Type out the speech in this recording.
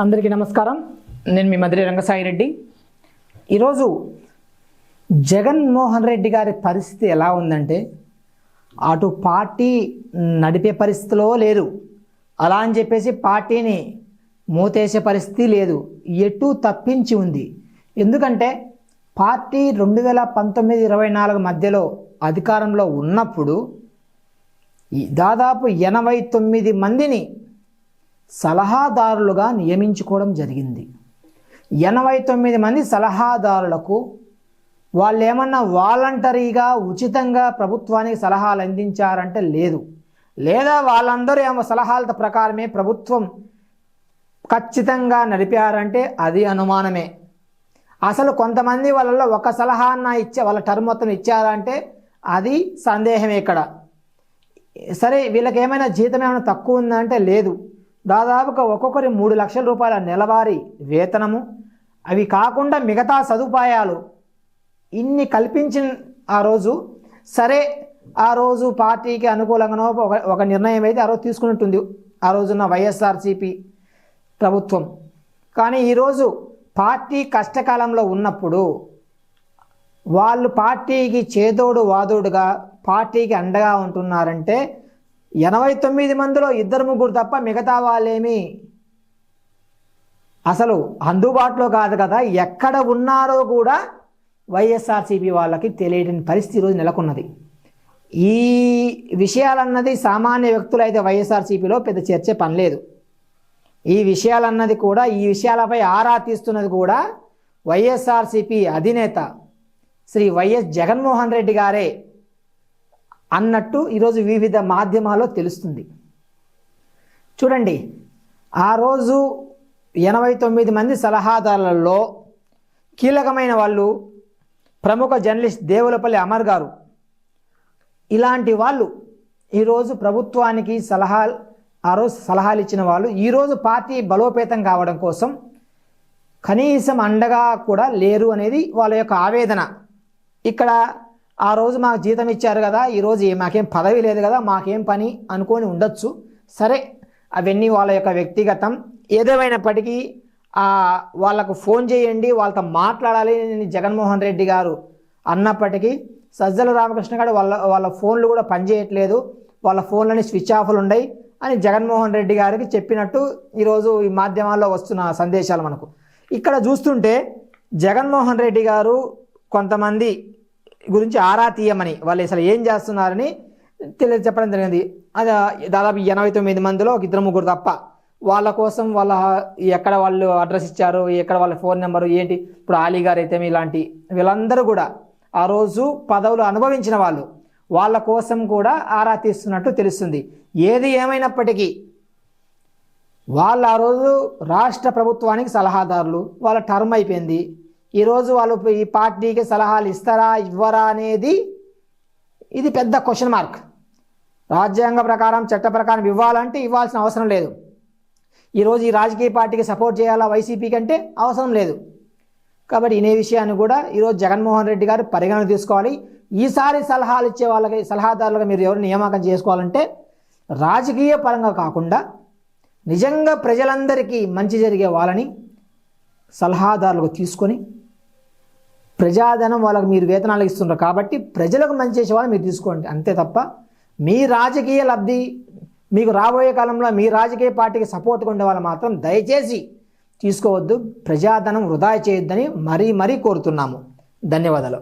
అందరికీ నమస్కారం. నేను మీ మధురి రంగసాయి రెడ్డి. ఈరోజు జగన్మోహన్ రెడ్డి గారి పరిస్థితి ఎలా ఉందంటే అటు పార్టీ నడిపే పరిస్థితిలో లేరు అలా అని చెప్పేసి పార్టీని మూతేసే పరిస్థితి లేదు. ఎటు తప్పించి ఉంది. ఎందుకంటే పార్టీ రెండు వేల పంతొమ్మిది ఇరవై నాలుగు మధ్యలో అధికారంలో ఉన్నప్పుడు దాదాపు ఎనభై తొమ్మిది మందిని సలహాదారులుగా నియమించుకోవడం జరిగింది. ఎనభై తొమ్మిది మంది సలహాదారులకు వాళ్ళు ఏమన్నా వాలంటరీగా ఉచితంగా ప్రభుత్వానికి సలహాలు అందించారంటే లేదు. లేదా వాళ్ళందరూ ఏమో సలహాల ప్రకారమే ప్రభుత్వం ఖచ్చితంగా నడిపారంటే అది అనుమానమే. అసలు కొంతమంది వాళ్ళలో ఒక సలహాన్న ఇచ్చే వాళ్ళ టర్మ్ మొత్తం ఇచ్చారంటే అది సందేహమే ఇక్కడ. సరే వీళ్ళకి ఏమైనా జీతం ఏమైనా తక్కువ ఉందంటే లేదు. దాదాపుగా ఒక్కొక్కరి మూడు లక్షల రూపాయల నెలవారీ వేతనము. అవి కాకుండా మిగతా సదుపాయాలు ఇన్ని కల్పించిన ఆ రోజు సరే ఆ రోజు పార్టీకి అనుకూలంగానో ఒక ఒక నిర్ణయం అయితే ఆ రోజు తీసుకున్నట్టుంది ఆ రోజున్న వైఎస్ఆర్సీపీ ప్రభుత్వం. కానీ ఈరోజు పార్టీ కష్టకాలంలో ఉన్నప్పుడు వాళ్ళు పార్టీకి చేదోడు వాదోడుగా పార్టీకి అండగా ఉంటున్నారంటే ఎనభై తొమ్మిది మందిలో ఇద్దరు ముగ్గురు తప్ప మిగతా వాళ్ళేమి? అసలు అందుబాటులో కాదు కదా ఎక్కడ ఉన్నారో కూడా వైఎస్ఆర్సీపీ వాళ్ళకి తెలియని పరిస్థితి ఈరోజు నెలకొన్నది. ఈ విషయాలన్నది సామాన్య వ్యక్తులు అయితే వైఎస్ఆర్సీపీలో పెద్ద చర్చ పనిలేదు ఈ విషయాలన్నది కూడా ఈ విషయాలపై ఆరా తీస్తున్నది కూడా వైఎస్ఆర్సీపీ అధినేత శ్రీ వైఎస్ జగన్మోహన్ రెడ్డి గారే. అన్నట్టు ఈరోజు వివిధ మాధ్యమాల్లో తెలుస్తుంది. చూడండి ఆ రోజు ఎనభై తొమ్మిది మంది సలహాదారులలో కీలకమైన వాళ్ళు ప్రముఖ జర్నలిస్ట్ దేవులపల్లి అమర్ గారు. ఇలాంటి వాళ్ళు ఈరోజు ప్రభుత్వానికి సలహాలు ఆ రోజు సలహాలు ఇచ్చిన వాళ్ళు ఈరోజు పార్టీ బలోపేతం కావడం కోసం కనీసం అండగా కూడా లేరు అనేది వాళ్ళ యొక్క ఆవేదన. ఇక్కడ ఆ రోజు మాకు జీతం ఇచ్చారు కదా ఈరోజు మాకేం పదవి లేదు కదా మాకేం పని అనుకొని ఉండొచ్చు. సరే అవన్నీ వాళ్ళ యొక్క వ్యక్తిగతం. ఏదేమైనప్పటికీ వాళ్ళకు ఫోన్ చేయండి వాళ్ళతో మాట్లాడాలి అని జగన్మోహన్ రెడ్డి గారు అన్నప్పటికీ సజ్జల రామకృష్ణ గారు వాళ్ళ వాళ్ళ ఫోన్లు కూడా పనిచేయట్లేదు వాళ్ళ ఫోన్లని స్విచ్ ఆఫ్లు ఉన్నాయి అని జగన్మోహన్ రెడ్డి గారికి చెప్పినట్టు ఈరోజు ఈ మాధ్యమాల్లో వస్తున్న సందేశాలు మనకు. ఇక్కడ చూస్తుంటే జగన్మోహన్ రెడ్డి గారు కొంతమంది గురించి ఆరా తీయమని వాళ్ళు అసలు ఏం చేస్తున్నారని తెలియ చెప్పడం జరిగింది. అది దాదాపు ఎనభై తొమ్మిది మందిలో ఒక ఇద్దరు ముగ్గురు తప్ప వాళ్ళ కోసం వాళ్ళ ఎక్కడ వాళ్ళు అడ్రస్ ఇచ్చారు ఎక్కడ వాళ్ళ ఫోన్ నెంబరు ఏంటి? ఇప్పుడు ఆలీ గారు అయితే ఇలాంటి వీళ్ళందరూ కూడా ఆ రోజు పదవులు అనుభవించిన వాళ్ళు వాళ్ళ కోసం కూడా ఆరా తీస్తున్నట్టు తెలుస్తుంది. ఏది ఏమైనప్పటికీ వాళ్ళు ఆ రోజు రాష్ట్ర ప్రభుత్వానికి సలహాదారులు వాళ్ళ టర్మ్ అయిపోయింది. ఈరోజు వాళ్ళు ఈ పార్టీకి సలహాలు ఇస్తారా ఇవ్వరా అనేది ఇది పెద్ద క్వశ్చన్ మార్క్ రాజ్యాంగ ప్రకారం చట్ట ప్రకారం ఇవ్వాలంటే ఇవ్వాల్సిన అవసరం లేదు. ఈరోజు ఈ రాజకీయ పార్టీకి సపోర్ట్ చేయాలా వైసీపీ కంటే అవసరం లేదు. కాబట్టి ఇనే విషయాన్ని కూడా ఈరోజు జగన్మోహన్ రెడ్డి గారు పరిగణన తీసుకోవాలి. ఈసారి సలహాలు ఇచ్చే వాళ్ళకి సలహాదారులుగా మీరు ఎవరు నియామకం చేసుకోవాలంటే రాజకీయ పరంగా కాకుండా నిజంగా ప్రజలందరికీ మంచి జరిగే వాళ్ళని సలహాదారులకు తీసుకొని ప్రజాధనం వాళ్ళకి మీరు వేతనాలు ఇస్తున్నారు కాబట్టి ప్రజలకు మంచి చేసే వాళ్ళు మీరు తీసుకోండి. అంతే తప్ప మీ రాజకీయ లబ్ధి మీకు రాబోయే కాలంలో మీ రాజకీయ పార్టీకి సపోర్ట్గా ఉండే వాళ్ళు మాత్రం దయచేసి తీసుకోవద్దు. ప్రజాధనం వృధా చేయొద్దని మరీ మరీ కోరుతున్నాము. ధన్యవాదాలు.